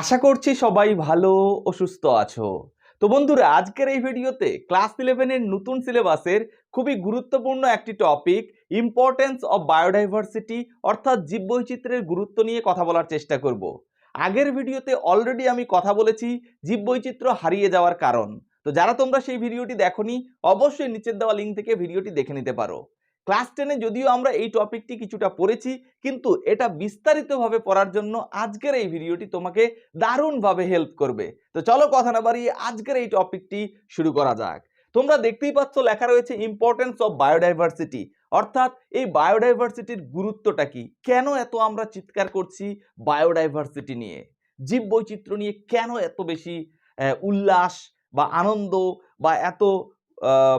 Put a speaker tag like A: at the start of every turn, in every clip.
A: আশা করছি সবাই ভালো ও সুস্থ আছো। তো বন্ধুরা, আজকের এই ভিডিওতে ক্লাস ইলেভেনের নতুন সিলেবাসের খুবই গুরুত্বপূর্ণ একটি টপিক ইম্পর্টেন্স অফ বায়োডাইভার্সিটি অর্থাৎ জীববৈচিত্র্যের গুরুত্ব নিয়ে কথা বলার চেষ্টা করব। আগের ভিডিওতে অলরেডি আমি কথা বলেছি জীববৈচিত্র্য হারিয়ে যাওয়ার কারণ। তো যারা তোমরা সেই ভিডিওটি দেখোনি, অবশ্যই নিচের দেওয়া লিঙ্ক থেকে ভিডিওটি দেখে নিতে পারো। ক্লাস টেনে যদিও আমরা এই টপিকটি কিছুটা পড়েছি, কিন্তু এটা বিস্তারিতভাবে পড়ার জন্য আজকের এই ভিডিওটি তোমাকে দারুণভাবে হেল্প করবে। তো চলো কথা না বাড়িয়ে আজকের এই টপিকটি শুরু করা যাক। তোমরা দেখতেই পাচ্ছ লেখা রয়েছে ইম্পর্টেন্স অফ বায়োডাইভার্সিটি অর্থাৎ এই বায়োডাইভার্সিটির গুরুত্বটা কি? কেন এত আমরা চিৎকার করছি বায়োডাইভার্সিটি নিয়ে? জীব বৈচিত্র্য নিয়ে কেন এত বেশি উল্লাস বা আনন্দ বা এত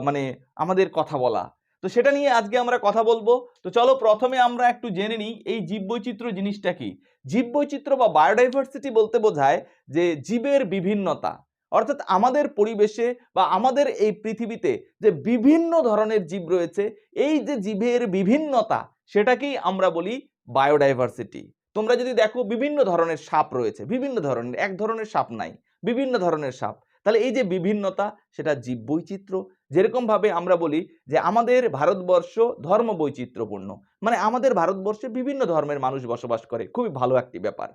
A: মানে আমাদের কথা বলা? তো সেটা নিয়ে আজকে আমরা কথা বলব। তো চলো প্রথমে আমরা একটু জেনে নিই এই জীববৈচিত্র্য জিনিসটা কি? জীববৈচিত্র্য বা বায়োডাইভার্সিটি বলতে বোঝায় যে জীবের বিভিন্নতা। অর্থাৎ আমাদের পরিবেশে বা আমাদের এই পৃথিবীতে যে বিভিন্ন ধরনের জীব রয়েছে, এই যে জীবের বিভিন্নতা, সেটাকেই আমরা বলি বায়োডাইভার্সিটি। তোমরা যদি দেখো বিভিন্ন ধরনের সাপ রয়েছে, বিভিন্ন ধরনের, এক ধরনের সাপ নাই, বিভিন্ন ধরনের সাপ। তাহলে এই যে বিভিন্নতা, সেটা জীব বৈচিত্র্য যেরকমভাবে আমরা বলি যে আমাদের ভারতবর্ষ ধর্ম বৈচিত্র্যপূর্ণ মানে আমাদের ভারতবর্ষে বিভিন্ন ধর্মের মানুষ বসবাস করে। খুবই ভালো একটি ব্যাপার।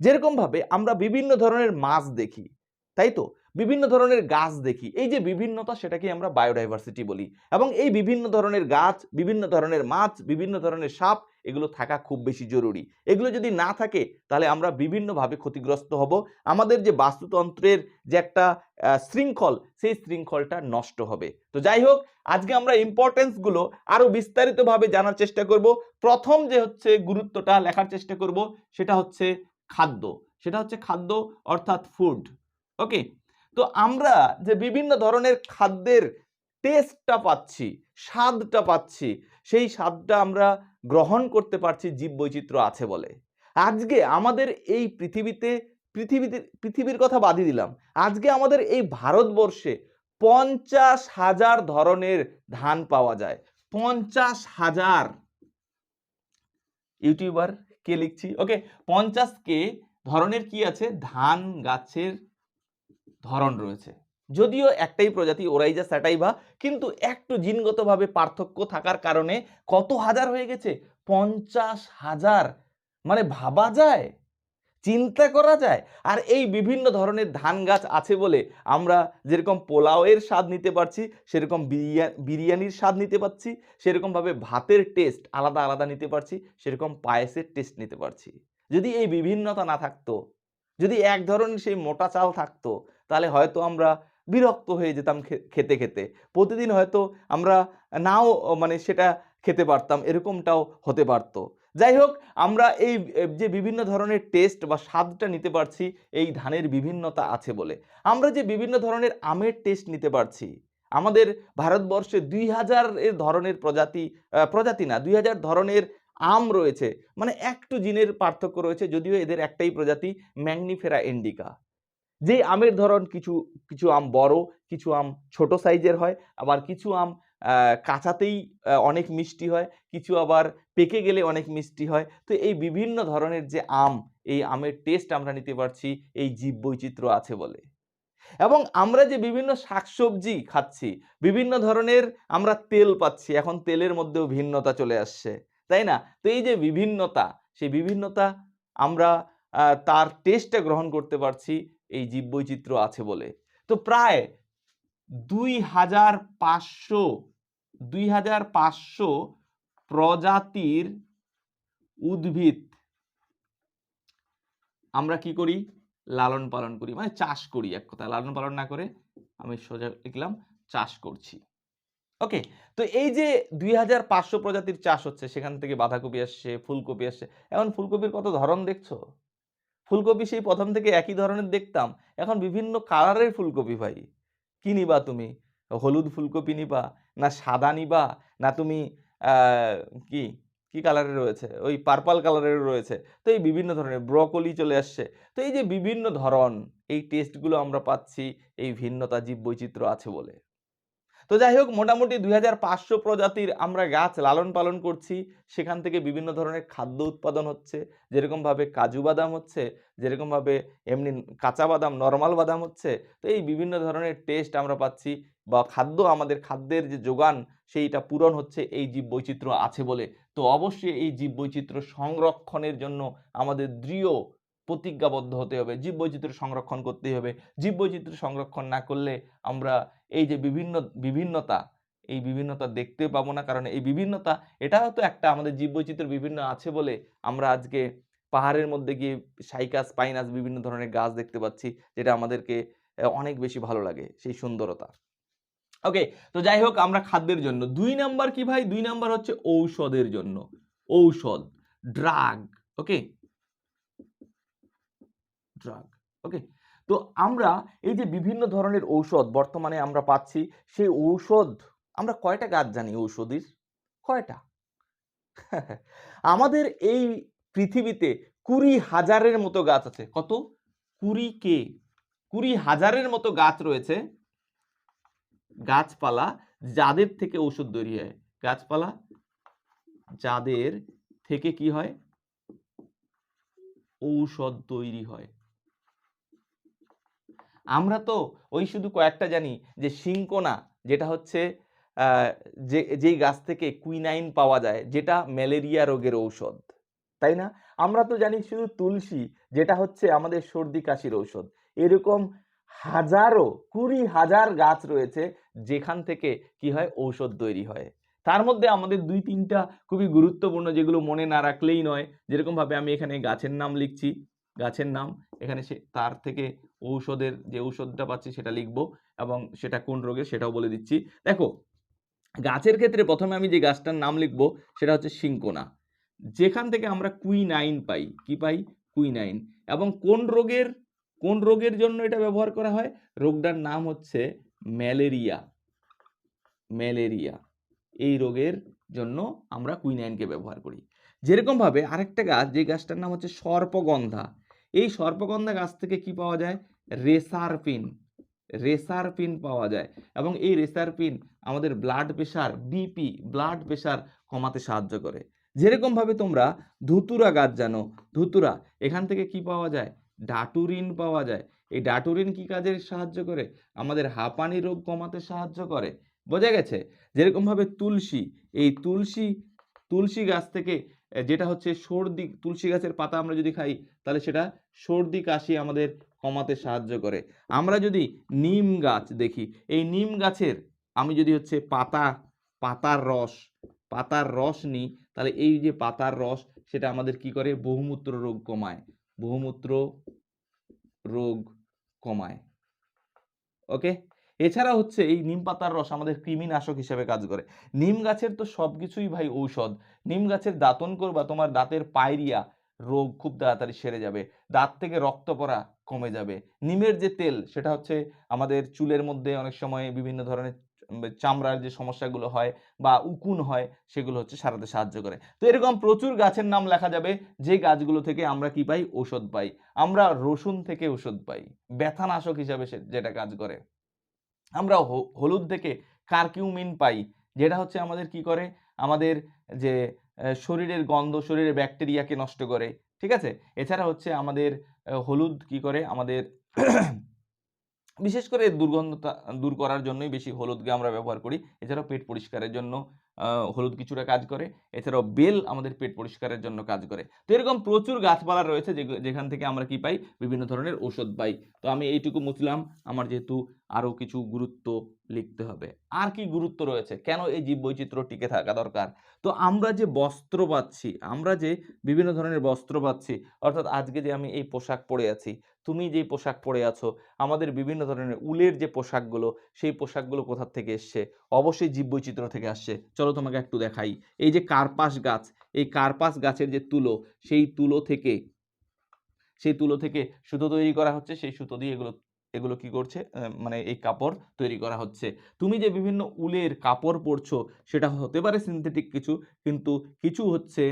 A: যেরকমভাবে আমরা বিভিন্ন ধরনের মাছ দেখি। তাই তো? বিভিন্ন ধরনের গাছ দেখি। এই যে বিভিন্নতা সেটাকে আমরা বায়োডাইভার্সিটি বলি। এবং এই বিভিন্ন ধরনের গাছ, বিভিন্ন ধরনের মাছ, বিভিন্ন ধরনের সাপ, এগুলো থাকা খুব বেশি জরুরি। এগুলো যদি না থাকে, তাহলে আমরা বিভিন্নভাবে ক্ষতিগ্রস্ত হব। আমাদের যে বাস্তুতন্ত্রের যে একটা শৃঙ্খল, সেই শৃঙ্খলটা নষ্ট হবে। তো যাই হোক, আজকে আমরা ইম্পর্টেন্সগুলো আরও বিস্তারিতভাবে জানার চেষ্টা করব। প্রথম যে হচ্ছে গুরুত্বটা লেখার চেষ্টা করব, সেটা হচ্ছে খাদ্য। সেটা হচ্ছে খাদ্য, অর্থাৎ ফুড ওকে তো আমরা যে বিভিন্ন ধরনের খাদ্যের টেস্টটা পাচ্ছি, স্বাদটা পাচ্ছি, সেই স্বাদটা আমরা গ্রহণ করতে পারছি জীব বৈচিত্র্য আছে বলে। আজকে আমাদের এই পৃথিবীতে পৃথিবীতে, পৃথিবীর কথা বাদই দিলাম। আজকে আমাদের এই ভারতবর্ষে পঞ্চাশ হাজার ধরনের ধান পাওয়া যায়। পঞ্চাশ হাজার। ইউটিউবার কে লিখছি? ওকে পঞ্চাশ কে ধরনের কি আছে? ধান, গাছের ধরন রয়েছে। যদিও একটাই প্রজাতি ওরাইজা স্যাটাইভা, কিন্তু একটু জিনগতভাবে পার্থক্য থাকার কারণে কত হাজার হয়ে গেছে? পঞ্চাশ হাজার। মানে ভাবা যায়, চিন্তা করা যায়। আর এই বিভিন্ন ধরনের ধান গাছ আছে বলে আমরা যেরকম পোলাওয়ের স্বাদ নিতে পারছি, সেরকম বিরিয়া- বিরিয়ানির স্বাদ নিতে পারছি, সেরকমভাবে ভাতের টেস্ট আলাদা আলাদা নিতে পারছি, সেরকম পায়েসের টেস্ট নিতে পারছি। যদি এই বিভিন্নতা না থাকতো, যদি এক ধরনের সেই মোটা চাল থাকতো তাহলে হয়তো আমরা বিরক্ত হয়ে যেতাম খেতে খেতে। প্রতিদিন হয়তো আমরা নাও মানে সেটা খেতে পারতাম, এরকমটাও হতে পারতো। যাই হোক, আমরা এই যে বিভিন্ন ধরনের টেস্ট বা স্বাদটা নিতে পারছি, এই ধানের বিভিন্নতা আছে বলে। আমরা যে বিভিন্ন ধরনের আমের টেস্ট নিতে পারছি, আমাদের ভারতবর্ষে দুই হাজার এর ধরনের প্রজাতি প্রজাতি না, দুই হাজার ধরনের আম রয়েছে। মানে একটু জিনের পার্থক্য রয়েছে, যদিও এদের একটাই প্রজাতি, ম্যাগনিফেরা ইন্ডিকা। যে আমের ধরন কিছু কিছু আম বড়, কিছু আম ছোট সাইজের হয়, আবার কিছু আম কাঁচাতেই অনেক মিষ্টি হয়, কিছু আবার পেকে গেলে অনেক মিষ্টি হয়। তো এই বিভিন্ন ধরনের যে আম, এই আমের টেস্ট আমরা নিতে পারছি, এই জীব বৈচিত্র্য আছে বলে। এবং আমরা যে বিভিন্ন শাকসবজি খাচ্ছি, বিভিন্ন ধরনের আমরা তেল পাচ্ছি, এখন তেলের মধ্যেও ভিন্নতা চলে আসছে, তাই না? তো এই যে বিভিন্নতা, সেই বিভিন্নতা আমরা তার টেস্টটা গ্রহণ করতে পারছি এই জীববৈচিত্র্য আছে বলে। তো প্রায় দুই হাজার পাঁচশো, দুই হাজার পাঁচশো প্রজাতির উদ্ভিদ আমরা কি করি? লালন পালন করি। মানে চাষ করি এক কথা লালন পালন না করে আমি সোজা লিখলাম, চাষ করছি। ওকে? তো এই যে দুই হাজার পাঁচশো প্রজাতির চাষ হচ্ছে, সেখান থেকে বাঁধাকপি আসছে, ফুলকপি আসছে। এখন ফুলকপির কত ধরন দেখছ? ফুলকপি সেই প্রথম থেকে একই ধরনের দেখতাম। এখন বিভিন্ন কালারের ফুলকপি ভাই। কি নিবা তুমি? হলুদ ফুলকপি নিবা, না সাদা নিবা, না তুমি কি কি কালারের রয়েছে? ওই পার্পল কালারের রয়েছে। তো এই বিভিন্ন ধরনের ব্রকলি চলে আসছে। তো এই যে বিভিন্ন ধরন, এই টেস্টগুলো আমরা পাচ্ছি, এই ভিন্নতা জীব বৈচিত্র্য আছে বলে। তো যাই হোক, মোটামুটি দুই হাজার পাঁচশো প্রজাতির আমরা গাছ লালন পালন করছি। সেখান থেকে বিভিন্ন ধরনের খাদ্য উৎপাদন হচ্ছে। যেরকমভাবে কাজু বাদাম হচ্ছে যেরকমভাবে এমনি কাঁচা বাদাম নর্মাল বাদাম হচ্ছে, তো এই বিভিন্ন ধরনের টেস্ট আমরা পাচ্ছি বা খাদ্য, আমাদের খাদ্যের যে যোগান, সেইটা পূরণ হচ্ছে এই জীব বৈচিত্র্য আছে বলে। তো অবশ্যই এই জীব বৈচিত্র্য সংরক্ষণের জন্য আমাদের দৃঢ় প্রতিজ্ঞাবদ্ধ হতে হবে জীব বৈচিত্র্য সংরক্ষণ করতেই হবে। জীব বৈচিত্র্য সংরক্ষণ না করলে আমরা এই যে বিভিন্ন, বিভিন্নতা, এই বিভিন্নতা দেখতে পাবো না। কারণ এই বিভিন্নতা এটাও তো একটা আমাদের জীব বৈচিত্র্য বিভিন্ন আছে বলে আমরা আজকে পাহাড়ের মধ্যে গিয়ে সাইকাস, পাইনাস বিভিন্ন ধরনের গাছ দেখতে পাচ্ছি, যেটা আমাদেরকে অনেক বেশি ভালো লাগে সেই সুন্দরতা। ওকে, তো যাই হোক আমরা খাদ্যের জন্য। দুই নাম্বার কি ভাই? দুই নাম্বার হচ্ছে ঔষধের জন্য। ঔষধ, ড্রাগ, ওকে? ড্রাগ ওকে তো আমরা এই যে বিভিন্ন ধরনের ঔষধ বর্তমানে আমরা পাচ্ছি, সেই ঔষধ, আমরা কয়টা গাছ জানি ঔষধির? কয়টা? আমাদের এই পৃথিবীতে কুড়ি হাজারের মতো গাছ আছে। কত? কুড়ি কে? কুড়ি হাজারের মতো গাছ রয়েছে, গাছপালা যাদের থেকে ওষুধ তৈরি হয়। গাছপালা যাদের থেকে কি হয়? ঔষধ তৈরি হয়। আমরা তো ওই শুধু কয়েকটা জানি যে সিঙ্কোনা যেটা হচ্ছে যে, যেই গাছ থেকে কুইনাইন পাওয়া যায়, যেটা ম্যালেরিয়া রোগের ঔষধ, তাই না? আমরা তো জানি শুধু তুলসী, যেটা হচ্ছে আমাদের সর্দি কাশির ঔষধ। এরকম হাজারো, কুড়ি হাজার গাছ রয়েছে, যেখান থেকে কি হয়? ঔষধ তৈরি হয়। তার মধ্যে আমাদের দুই, তিনটা খুবই গুরুত্বপূর্ণ, যেগুলো মনে না রাখলেই নয়। যেরকম ভাবে আমি এখানে গাছের নাম লিখছি। গাছের নাম। এখানে সে, তার থেকে ঔষধের যে ঔষধটা পাচ্ছি সেটা লিখব এবং সেটা কোন রোগে সেটাও বলে দিচ্ছি। দেখো, গাছের ক্ষেত্রে প্রথমে আমি যে গাছটার নাম লিখব সেটা হচ্ছে সিঙ্কোনা যেখান থেকে আমরা কুইনাইন পাই। কি পাই? কুইনাইন। এবং কোন রোগের কোন রোগের জন্য এটা ব্যবহার করা হয়? রোগটার নাম হচ্ছে ম্যালেরিয়া। ম্যালেরিয়া। এই রোগের জন্য আমরা কুইনাইনকে ব্যবহার করি। যেরকমভাবে আরেকটা গাছ, যে গাছটার নাম হচ্ছে সর্পগন্ধা। এই সর্পগন্ধা গাছ থেকে কি পাওয়া যায়? রেসারপিন রেসারপিন পাওয়া যায় এবং এই রেসারপিন আমাদের blood pressure BP blood pressure কমাতে সাহায্য করে। যেরকমভাবে তোমরা ধুতুরা গাছ জানো, ধুতুরা, এখান থেকে কি পাওয়া যায়? ডাটুরিন পাওয়া যায়। এই ডাটুরিন কি কাজে সাহায্য করে? আমাদের হাঁপানি রোগ কমাতে সাহায্য করে। বোঝা গেছে? যেরকমভাবে তুলসী, এই তুলসী তুলসী গাছ থেকে যেটা হচ্ছে সর্দি, তুলসী গাছের পাতা আমরা যদি খাই, তাহলে সেটা সর্দি কাশি আমাদের কমাতে সাহায্য করে। আমরা যদি নিম গাছ দেখি, এই নিম গাছের আমি যদি হচ্ছে পাতা, পাতার রস পাতার রস নিই, তাহলে এই যে পাতার রস, সেটা আমাদের কি করে? বহুমূত্র রোগ কমায়। বহুমূত্র রোগ কমায়। ওকে? এছাড়া হচ্ছে এই নিম পাতার রস আমাদের কৃমিনাশক হিসেবে কাজ করে। নিম গাছের তো সব কিছুই ভাই ঔষধ। নিম গাছের দাঁতন করবা, তোমার দাঁতের পায়রিয়া রোগ খুব তাড়াতাড়ি সেরে যাবে। দাঁত থেকে রক্ত পড়া কমে যাবে। নিমের যে তেল, সেটা হচ্ছে আমাদের চুলের মধ্যে অনেক সময় বিভিন্ন ধরনের চামড়ার যে সমস্যাগুলো হয় বা উকুন হয়, সেগুলো হচ্ছে সারাতে সাহায্য করে। তো এরকম প্রচুর গাছের নাম লেখা যাবে, যে গাছগুলো থেকে আমরা কি পাই? ঔষধ পাই। আমরা রসুন থেকে ওষুধ পাই। ব্যথানাশক হিসাবে যেটা কাজ করে। আমরা হলুদ থেকে কার্কিউমিন পাই, যেটা হচ্ছে আমাদের কি করে? আমাদের যে শরীরের গন্ধ, শরীরের ব্যাকটেরিয়াকে নষ্ট করে, ঠিক আছে? এছাড়া হচ্ছে আমাদের হলুদ কি করে? আমাদের বিশেষ করে দুর্গন্ধতা, দূর করার জন্যই বেশি হলুদকে আমরা ব্যবহার করি। এছাড়াও পেট পরিষ্কারের জন্য হলুদ কিছুটা কাজ করে। এছাড়াও বেল আমাদের পেট পরিষ্কারের জন্য কাজ করে। তো এরকম প্রচুর গাছপালা রয়েছে যেখান থেকে আমরা কি পাই? বিভিন্ন ধরনের ঔষধ পাই। তো আমি এইটুকু মুছলাম। আমার যেহেতু আরও কিছু গুরুত্ব লিখতে হবে। আর কি গুরুত্ব রয়েছে? কেন এই জীব বৈচিত্র্য টিকে থাকা দরকার? তো আমরা যে বস্ত্র পাচ্ছি, আমরা যে বিভিন্ন ধরনের বস্ত্র পাচ্ছি, অর্থাৎ আজকে যে আমি এই পোশাক পরে আছি, তুমি যেই পোশাক পরে আছো, আমাদের বিভিন্ন ধরনের উলের যে পোশাকগুলো, সেই পোশাকগুলো কোথার থেকে এসছে? অবশ্যই জীববৈচিত্র্য থেকে আসছে। চলো তোমাকে একটু দেখাই। এই যে কার্পাস গাছ, এই কার্পাস গাছের যে তুলো, সেই তুলো থেকে, সেই তুলো থেকে সুতো তৈরি করা হচ্ছে, সেই সুতো দিয়ে এগুলো এগুলো কি করছে? মানে এই কাপড় তৈরি করা হচ্ছে। তুমি যে বিভিন্ন উলের কাপড় পরছো, সেটা হতে পারে সিনথেটিক কিছু, কিন্তু কিছু হচ্ছে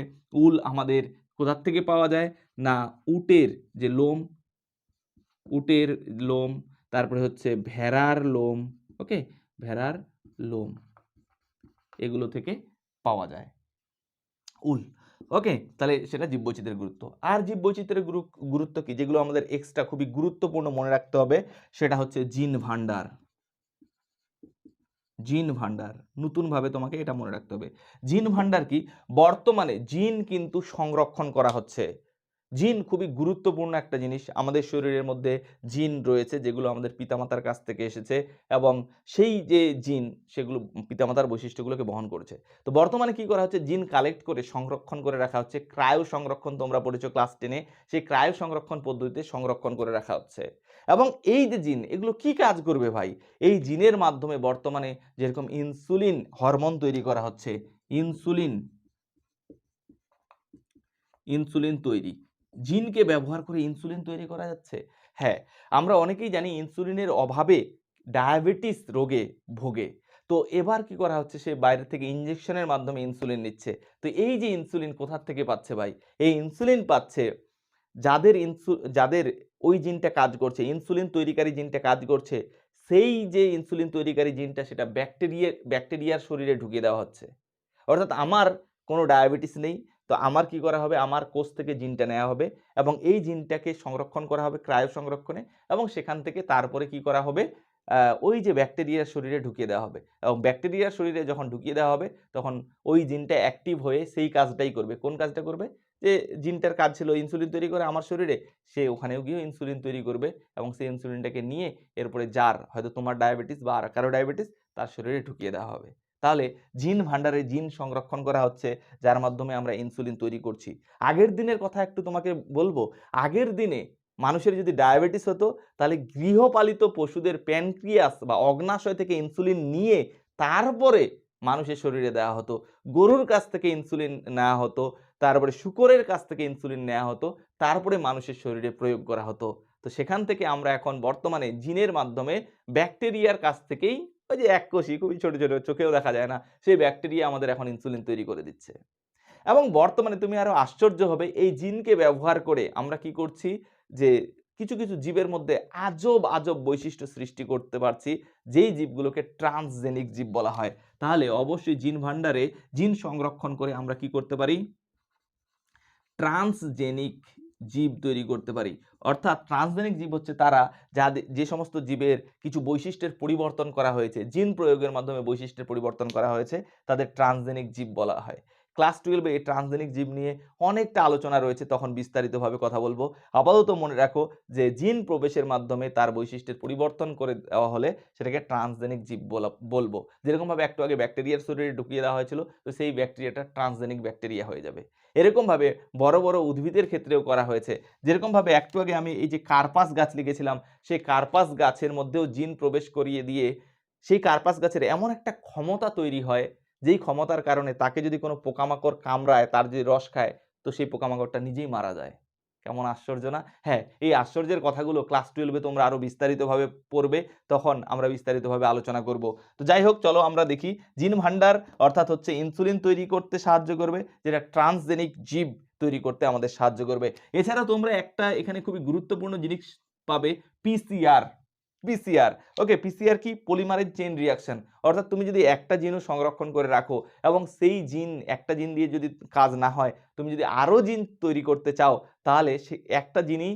A: উল আমাদের কোথার থেকে পাওয়া যায়? না, উটের যে লোম, উটের লোম, তারপরে হচ্ছে ভেড়ার লোম, ওকে? ভেড়ার লোম, এগুলো থেকে পাওয়া যায়। উল ওকে? তাহলে সেটা জীববৈচিত্র্যের গুরুত্ব। আর জীববৈচিত্র্যের গুরুত্ব কি? যেগুলো আমাদের এক্সট্রা খুবই গুরুত্বপূর্ণ মনে রাখতে হবে, সেটা হচ্ছে জিন ভান্ডার জিন ভান্ডার নতুনভাবে তোমাকে এটা মনে রাখতে হবে। জিন ভান্ডার কি? বর্তমানে জিন কিন্তু সংরক্ষণ করা হচ্ছে। জিন খুবই গুরুত্বপূর্ণ একটা জিনিস। আমাদের শরীরের মধ্যে জিন রয়েছে যেগুলো আমাদের পিতামাতার কাছ থেকে এসেছে এবং সেই যে জিন, সেগুলো পিতামাতার বৈশিষ্ট্যগুলোকে বহন করেছে। তো বর্তমানে কি করা হচ্ছে? জিন কালেক্ট করে, সংরক্ষণ করে রাখা হচ্ছে। ক্রায়ো সংরক্ষণ তোমরা পড়েছো ক্লাস টেনে সেই ক্রায়ো সংরক্ষণ পদ্ধতিতে সংরক্ষণ করে রাখা হচ্ছে। এবং এই যে জিন, এগুলো কি কাজ করবে ভাই? এই জিনের মাধ্যমে বর্তমানে যেরকম ইনসুলিন হরমোন তৈরি করা হচ্ছে ইনসুলিন ইনসুলিন তৈরি। জিনকে ব্যবহার করে ইনসুলিন তৈরি করা যাচ্ছে। হ্যাঁ আমরা অনেকেই জানি ইনসুলিনের অভাবে ডায়াবেটিস রোগে ভোগে। তো এবার কি করা হচ্ছে? সে বাইরে থেকে ইঞ্জেকশনের মাধ্যমে ইনসুলিন নিচ্ছে। তো এই যে ইনসুলিন কোথার থেকে পাচ্ছে ভাই? এই ইনসুলিন পাচ্ছে যাদের ইনসু, যাদের ওই জিনটা কাজ করছে, ইনসুলিন তৈরিকারী জিনটা কাজ করছে, সেই যে ইনসুলিন তৈরিকারী জিনটা সেটা ব্যাকটেরিয়া, ব্যাকটেরিয়ার শরীরে ঢুকিয়ে দেওয়া হচ্ছে। অর্থাৎ আমার কোনো ডায়াবেটিস নেই তো আমার কি করা হবে? আমার কোষ থেকে জিনটা নেওয়া হবে এবং এই জিনটাকে সংরক্ষণ করা হবে ক্রায়ো সংরক্ষণে এবং সেখান থেকে তারপরে কি করা হবে? ওই যে ব্যাকটেরিয়ার শরীরে ঢুকিয়ে দেওয়া হবে এবং ব্যাকটেরিয়ার শরীরে যখন ঢুকিয়ে দেওয়া হবে তখন ওই জিনটা অ্যাক্টিভ হয়ে সেই কাজটাই করবে। কোন কাজটা করবে? যে জিনটার কাজ ছিল ইনসুলিন তৈরি করে আমার শরীরে, সে ওখানেও গিয়ে ইনসুলিন তৈরি করবে এবং সেই ইনসুলিনটাকে নিয়ে এরপরে যার, হয়তো তোমার ডায়াবেটিস বা আর কারও ডায়াবেটিস তার শরীরে ঢুকিয়ে দেওয়া হবে। তাহলে জিন ভান্ডারে জিন সংরক্ষণ করা হচ্ছে, যার মাধ্যমে আমরা ইনসুলিন তৈরি করছি। আগের দিনের কথা একটু তোমাকে বলব, আগের দিনে মানুষের যদি ডায়াবেটিস হতো, তাহলে গৃহপালিত পশুদের প্যানক্রিয়াস বা অগ্নাশয় থেকে ইনসুলিন নিয়ে তারপরে মানুষের শরীরে দেওয়া হতো। গরুর কাছ থেকে ইনসুলিন নেওয়া হতো, তারপরে শুকরের কাছ থেকে ইনসুলিন নেওয়া হতো, তারপরে মানুষের শরীরে প্রয়োগ করা হতো। তো সেখান থেকে আমরা এখন বর্তমানে জিনের মাধ্যমে ব্যাকটেরিয়ার কাছ থেকেই ওই যে এক কোষী খুবই ছোট ছোট, চোখেও দেখা যায় না। সেই ব্যাকটেরিয়া আমাদের এখন ইনসুলিন তৈরি করে দিচ্ছে। এবং বর্তমানে তুমি আরও আশ্চর্য হবে, এই জিনকে ব্যবহার করে আমরা কি করছি যে, কিছু কিছু জীবের মধ্যে আজব আজব বৈশিষ্ট্য সৃষ্টি করতে পারছি, যেই জীবগুলোকে ট্রান্সজেনিক জীব বলা হয়। তাহলে অবশ্যই জিন ভান্ডারে জিন সংরক্ষণ করে আমরা কি করতে পারি? ট্রান্সজেনিক জীব তৈরি করতে পারি। অর্থাৎ ট্রান্সজেনিক জীব হচ্ছে তারা যাদের যে সমস্ত জীবের কিছু বৈশিষ্ট্যের পরিবর্তন করা হয়েছে, জিন প্রয়োগের মাধ্যমে বৈশিষ্ট্যের পরিবর্তন করা হয়েছে, তাদের ট্রান্সজেনিক জীব বলা হয়। ক্লাস টুয়েলভে এই ট্রান্সজেনিক জীব নিয়ে অনেকটা আলোচনা রয়েছে, তখন বিস্তারিতভাবে কথা বলব। আপাতত মনে রাখো যে, জিন প্রবেশের মাধ্যমে তার বৈশিষ্ট্যের পরিবর্তন করে দেওয়া হলে সেটাকে ট্রান্সজেনিক জীব বলা, বলব। যেরকমভাবে একটু আগে ব্যাকটেরিয়ার শরীরে ঢুকিয়ে দেওয়া হয়েছিল, তো সেই ব্যাকটেরিয়াটা ট্রান্সজেনিক ব্যাকটেরিয়া হয়ে যাবে। এরকমভাবে বড় বড় উদ্ভিদের ক্ষেত্রেও করা হয়েছে। যেরকমভাবে একটু আগে আমি এই যে কার্পাস গাছ লিখেছিলাম, সেই কার্পাস গাছের মধ্যেও জিন প্রবেশ করিয়ে দিয়ে সেই কার্পাস গাছের এমন একটা ক্ষমতা তৈরি হয় যেই ক্ষমতার কারণে তাকে যদি কোনো পোকামাকড় কামড়ায়, তার যদি রস খায়, তো সেই পোকামাকড়টা নিজেই মারা যায়। কেমন আশ্চর্য না? হ্যাঁ এই আশ্চর্যের কথাগুলো ক্লাস টুয়েলভে তোমরা আরও বিস্তারিতভাবে পড়বে, তখন আমরা বিস্তারিতভাবে আলোচনা করব। তো যাই হোক, চলো আমরা দেখি, জিন ভান্ডার অর্থাৎ হচ্ছে ইনসুলিন তৈরি করতে সাহায্য করবে, যেটা ট্রান্সজেনিক জীব তৈরি করতে আমাদের সাহায্য করবে। এছাড়া তোমরা একটা এখানে খুবই গুরুত্বপূর্ণ জিনিস পাবে পিসিআর পিসিআর ওকে পিসিআর কি? পলিমারের চেইন রিয়াকশন অর্থাৎ তুমি যদি একটা জিনও সংরক্ষণ করে রাখো এবং সেই জিন একটা জিন দিয়ে যদি কাজ না হয়, তুমি যদি আরও জিন তৈরি করতে চাও, তাহলে সে একটা জিনই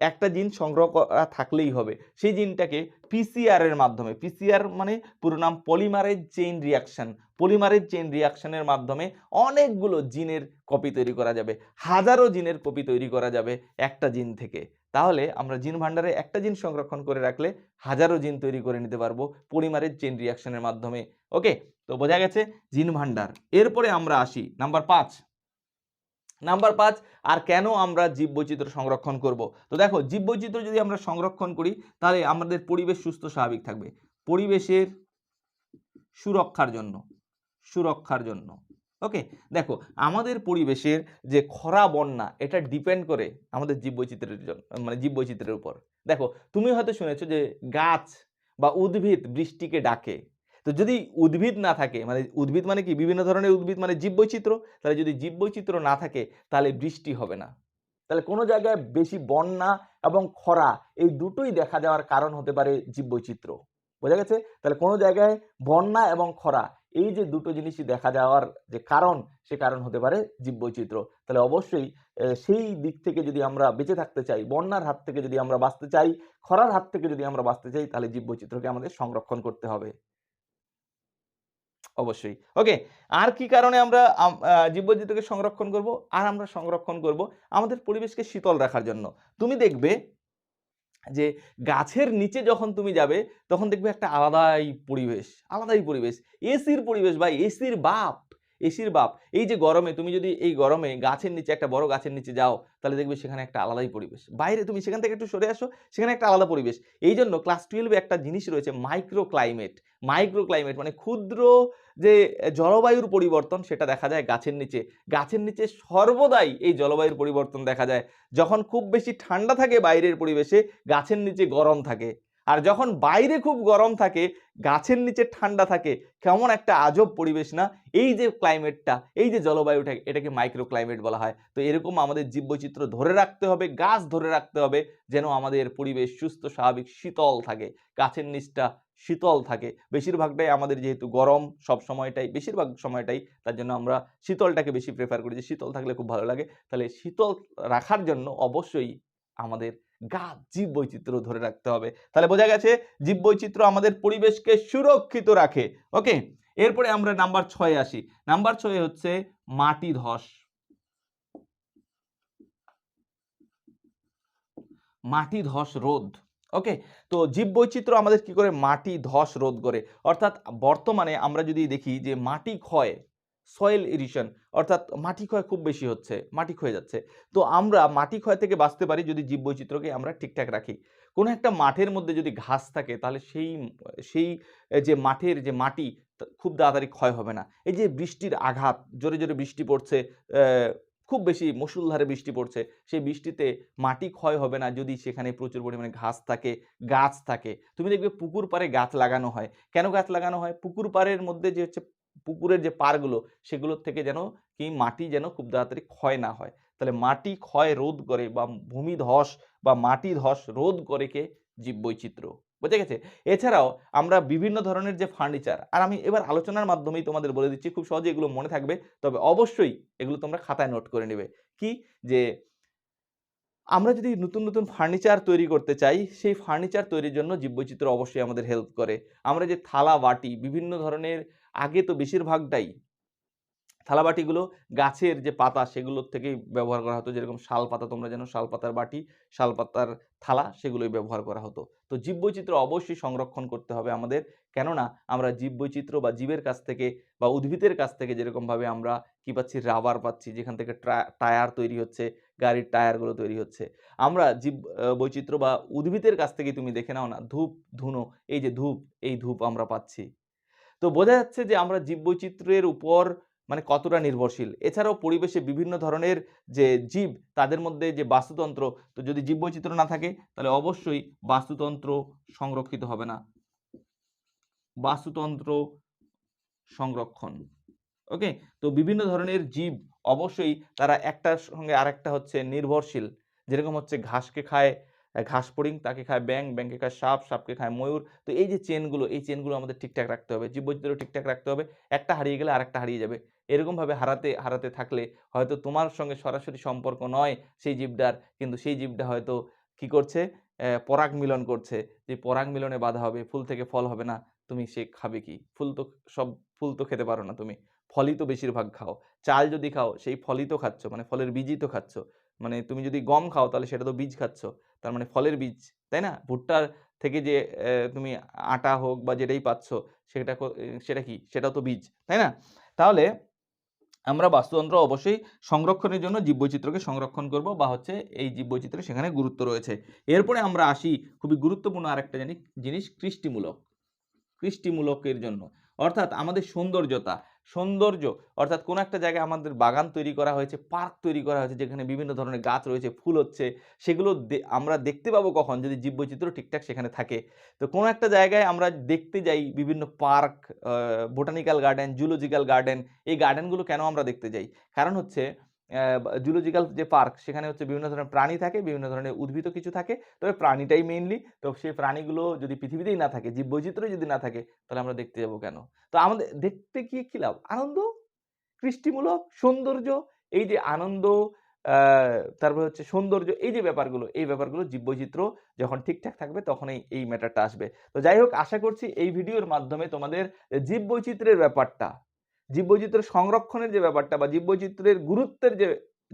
A: একটা জিন সংগ্রহ করা থাকলেই হবে। সেই জিনটাকে পিসিআরের মাধ্যমে পিসিআর মানে পুরো নাম পলিমারের চেইন রিয়াকশন পলিমারের চেইন রিয়াকশনের মাধ্যমে অনেকগুলো জিনের কপি তৈরি করা যাবে। হাজারো জিনের কপি তৈরি করা যাবে একটা জিন থেকে। তাহলে আমরা জিন ভান্ডারে একটা জিন সংরক্ষণ করে রাখলে হাজারো জিন তৈরি করে নিতে পারব পলিমারেজ চেন রিয়াকশনের মাধ্যমে ওকে তো বোঝা গেছে জিন ভান্ডার এরপরে আমরা আসি নাম্বার পাঁচ। নাম্বার পাঁচ, আর কেন আমরা জীববৈচিত্র্য সংরক্ষণ করব? তো দেখো, জীববৈচিত্র্য যদি আমরা সংরক্ষণ করি, তাহলে আমাদের পরিবেশ সুস্থ, স্বাভাবিক থাকবে। পরিবেশের সুরক্ষার জন্য সুরক্ষার জন্য। ওকে দেখো, আমাদের পরিবেশের যে খরা, বন্যা, এটা ডিপেন্ড করে আমাদের জীববৈচিত্র্যের জন্য মানে জীববৈচিত্র্যের উপর। দেখো, তুমি হয়তো শুনেছো যে গাছ বা উদ্ভিদ বৃষ্টিকে ডাকে। তো যদি উদ্ভিদ না থাকে মানে উদ্ভিদ মানে কি? বিভিন্ন ধরনের উদ্ভিদ মানে জীববৈচিত্র্য। তাহলে যদি জীববৈচিত্র্য না থাকে, তাহলে বৃষ্টি হবে না। তাহলে কোনো জায়গায় বেশি বন্যা এবং খরা, এই দুটোই দেখা যাওয়ার কারণ হতে পারে জীববৈচিত্র্য। বোঝা গেছে? তাহলে কোনো জায়গায় বন্যা এবং খরা এই যে দুটো জিনিসই দেখা যাওয়ার যে কারণ, সে কারণ হতে পারে জীববৈচিত্র্য। তাহলে অবশ্যই সেই দিক থেকে যদি আমরা বেঁচে থাকতে চাই, বন্যার হাত থেকে যদি আমরা বাঁচতে চাই, খরার হাত থেকে যদি আমরা বাঁচতে চাই, তাহলে জীববৈচিত্র্যকে আমাদের সংরক্ষণ করতে হবে। অবশ্যই। ওকে, আর কি কারণে আমরা জীববৈচিত্র্যকে সংরক্ষণ করব? আর আমরা সংরক্ষণ করব আমাদের পরিবেশকে শীতল রাখার জন্য। তুমি দেখবে যে গাছের নিচে যখন তুমি যাবে, তখন দেখবে একটা আলাদাই পরিবেশ আলাদাই পরিবেশ। এসির পরিবেশ বা এসির বাপ এসির বাপ। এই যে গরমে তুমি যদি এই গরমে গাছের নিচে, একটা বড় গাছের নিচে যাও, তাহলে দেখবে সেখানে একটা আলাদাই পরিবেশ। বাইরে তুমি সেখান থেকে একটু সরে আসো, সেখানে একটা আলাদা পরিবেশ। এই জন্য ক্লাস টুয়েলভে একটা জিনিস রয়েছে মাইক্রো ক্লাইমেট মাইক্রো ক্লাইমেট মানে ক্ষুদ্র যে জলবায়ুর পরিবর্তন, সেটা দেখা যায় গাছের নিচে। গাছের নিচে সর্বদাই এই জলবায়ুর পরিবর্তন দেখা যায়। যখন খুব বেশি ঠান্ডা থাকে বাইরের পরিবেশে, গাছের নিচে গরম থাকে। আর যখন বাইরে খুব গরম থাকে, গাছের নিচে ঠান্ডা থাকে, কেমন একটা আজব পরিবেশ না? এই যে ক্লাইমেটটা এই যে জলবায়ুটা, এটাকে মাইক্রো ক্লাইমেট বলা হয়। তো এরকম আমাদের জীববৈচিত্র্য ধরে রাখতে হবে, গাছ ধরে রাখতে হবে, যেন আমাদের পরিবেশ সুস্থ, স্বাভাবিক, শীতল থাকে। গাছের নিচটা শীতল থাকে। বেশিরভাগটাই আমাদের যেহেতু গরম, সব সময়টাই, বেশিরভাগ সময়টাই, তার জন্য আমরা শীতলটাকে বেশি প্রেফার করি। যে শীতল থাকলে খুব ভালো লাগে। তাহলে শীতল রাখার জন্য অবশ্যই আমাদের গাছ জীব বৈচিত্র্য ধরে রাখতে হবে। তাহলে বোঝা গেছে জীব বৈচিত্র্য আমাদের পরিবেশকে সুরক্ষিত রাখে। ওকে? এরপরে আমরা নাম্বার ছয়ে আসি। নাম্বার ছয়ে হচ্ছে মাটি ধস। মাটি ধস রোধ। ওকে? তো জীব বৈচিত্র্য আমাদের কি করে? মাটি ধস রোধ করে। অর্থাৎ বর্তমানে আমরা যদি দেখি যে মাটি ক্ষয় সয়েল ইরিশন অর্থাৎ মাটি ক্ষয় খুব বেশি হচ্ছে, মাটি ক্ষয়ে যাচ্ছে। তো আমরা মাটি ক্ষয় থেকে বাঁচতে পারি যদি জীব বৈচিত্র্যকে আমরা ঠিকঠাক রাখি। কোনো একটা মাঠের মধ্যে যদি ঘাস থাকে, তাহলে সেই সেই যে মাঠের যে মাটি খুব তাড়াতাড়ি ক্ষয় হবে না। এই যে বৃষ্টির আঘাত, জোরে জোরে বৃষ্টি পড়ছে খুব বেশি মুষলধারে বৃষ্টি পড়ছে, সেই বৃষ্টিতে মাটি ক্ষয় হবে না যদি সেখানে প্রচুর পরিমাণে ঘাস থাকে, গাছ থাকে। তুমি দেখবে পুকুর পাড়ে গাছ লাগানো হয়। কেন গাছ লাগানো হয়? পুকুর পাড়ের মধ্যে যে হচ্ছে পুকুরের যে পারগুলো সেগুলোর থেকে যেন কি মাটি যেন খুব তাড়াতাড়ি ক্ষয় না হয়। তাহলে মাটি ক্ষয় রোধ করে বা ভূমি ধস বা মাটি ধস রোধ করে কে? জীববৈচিত্র্য। বুঝে গেছে? এছাড়াও আমরা বিভিন্ন ধরনের যে ফার্নিচার আর আমি এবার আলোচনার মাধ্যমেই তোমাদের বলে দিচ্ছি, খুব সহজে এগুলো মনে থাকবে, তবে অবশ্যই এগুলো তোমরা খাতায় নোট করে নেবে। কি? যে আমরা যদি নতুন নতুন ফার্নিচার তৈরি করতে চাই, সেই ফার্নিচার তৈরির জন্য জীববৈচিত্র্য অবশ্যই আমাদের হেল্প করে। আমরা যে থালা, বাটি, বিভিন্ন ধরনের আগে তো বেশিরভাগটাই থালাবাটিগুলো গাছের যে পাতা সেগুলোর থেকেই ব্যবহার করা হতো। যেরকম শাল পাতা তোমরা জানো, শাল পাতার বাটি, শাল পাতার থালা সেগুলোই ব্যবহার করা হতো। তো জীববৈচিত্র্য অবশ্যই সংরক্ষণ করতে হবে আমাদের। কেননা আমরা জীববৈচিত্র্য বা জীবের কাছ থেকে বা উদ্ভিদের কাছ থেকে যেরকমভাবে আমরা কি পাচ্ছি? রাবার পাচ্ছি, যেখান থেকে টায়ার তৈরি হচ্ছে, গাড়ির টায়ারগুলো তৈরি হচ্ছে। আমরা জীব বৈচিত্র্য বা উদ্ভিদের কাছ থেকে তুমি দেখে নাও না, ধূপ, ধুনো, এই যে ধূপ, এই ধূপ আমরা পাচ্ছি। তো বোঝা যাচ্ছে যে আমরা জীববৈচিত্র্যের উপর মানে কতটা নির্ভরশীল। এছাড়াও পরিবেশে বিভিন্ন ধরনের যে জীব, তাদের মধ্যে যে বাস্তুতন্ত্র, তো যদি জীববৈচিত্র্য না থাকে, তাহলে অবশ্যই বাস্তুতন্ত্র সংরক্ষিত হবে না। বাস্তুতন্ত্র সংরক্ষণ, ওকে? তো বিভিন্ন ধরনের জীব অবশ্যই তারা একটার সঙ্গে আরেকটা হচ্ছে নির্ভরশীল। যেরকম হচ্ছে ঘাসকে খায় আহ, ঘাস ফড়িং তাকে খায় ব্যাং ব্যাংকে খায় সাপ সাপকে খায় ময়ূর। তো এই যে চেনগুলো এই চেনগুলো আমাদের ঠিকঠাক রাখতে হবে জীববৈচিত্র্য ঠিকঠাক রাখতে হবে। একটা হারিয়ে গেলে আরেকটা হারিয়ে যাবে। এরকমভাবে হারাতে হারাতে থাকলে হয়তো তোমার সঙ্গে সরাসরি সম্পর্ক নয় সেই জীবটার কিন্তু সেই জীবটা হয়তো কি করছে? পরাগ মিলন করছে। যে পরাগ মিলনে বাধা হবে ফুল থেকে ফল হবে না। তুমি সে খাবে কি? ফুল তো সব ফুল তো খেতে পারো না তুমি। ফলই তো বেশিরভাগ খাও। চাল যদি খাও সেই ফলই তো খাচ্ছ মানে ফলের বীজই তো খাচ্ছ। মানে তুমি যদি গম খাও তাহলে সেটা তো বীজ খাচ্ছ। তার মানে ফলের বীজ, তাই না? ভুট্টার থেকে যে তুমি আটা হোক বা যেটাই পাচ্ছ, সেটা সেটা কি? সেটা তো বীজ, তাই না? তাহলে আমরা বাস্তুতন্ত্র অবশ্যই সংরক্ষণের জন্য জীববৈচিত্র্যকে সংরক্ষণ করব বা হচ্ছে এই জীববৈচিত্র্যের সেখানে গুরুত্ব রয়েছে। এরপরে আমরা আসি খুবই গুরুত্বপূর্ণ আরেকটা জানি, জিনিস, কৃষ্টিমূলক, কৃষ্টিমূলকের জন্য। অর্থাৎ আমাদের সৌন্দর্যতা সৌন্দর্য। অর্থাৎ কোনো একটা জায়গায় আমাদের বাগান তৈরি করা হয়েছে, পার্ক তৈরি করা হয়েছে, যেখানে বিভিন্ন ধরনের গাছ রয়েছে, ফুল হচ্ছে, সেগুলো আমরা দেখতে পাবো কখন যদি জীববৈচিত্র্য ঠিকঠাক সেখানে থাকে। তো কোনো একটা জায়গায় আমরা দেখতে যাই বিভিন্ন park botanical garden, zoological garden, এই গার্ডেনগুলো কেন আমরা দেখতে যাই? কারণ হচ্ছে জুলজিক্যাল যে পার্ক সেখানে হচ্ছে বিভিন্ন ধরনের প্রাণী থাকে, বিভিন্ন ধরনের উদ্ভিদ কিছু থাকে। তবে প্রাণীটাই মেইনলি তো সেই প্রাণীগুলো যদি পৃথিবীতেই না থাকে জীব বৈচিত্র্য যদি না থাকে, তাহলে আমরা দেখতে যাব কেন? তো আমাদের দেখতে গিয়ে কি লাভ? আনন্দ? কৃষ্টিমূলক? সৌন্দর্য? এই যে আনন্দ তারপরে হচ্ছে সৌন্দর্য, এই যে ব্যাপারগুলো, এই ব্যাপারগুলো জীববৈচিত্র্য যখন ঠিকঠাক থাকবে তখনই এই ম্যাটারটা আসবে। তো যাই হোক, আশা করছি এই ভিডিওর মাধ্যমে তোমাদের জীববৈচিত্র্যের ব্যাপারটা জীববৈচিত্র্য সংরক্ষণের যে ব্যাপারটা বা জীববৈচিত্র্যের গুরুত্বের যে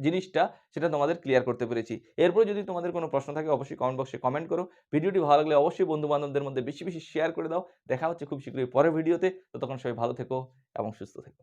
A: জিনিসটা, সেটা তোমাদের ক্লিয়ার করতে পেরেছি। এরপর যদি তোমাদের কোনো প্রশ্ন থাকে, অবশ্যই কমেন্ট বক্সে কমেন্ট করো। ভিডিওটি ভালো লাগলে অবশ্যই বন্ধু বান্ধবদের মধ্যে বেশি বেশি শেয়ার করে দাও। দেখা হচ্ছে খুব শীঘ্রই পরের ভিডিওতে ততক্ষণ সবাই ভালো থেকো এবং সুস্থ থেকো।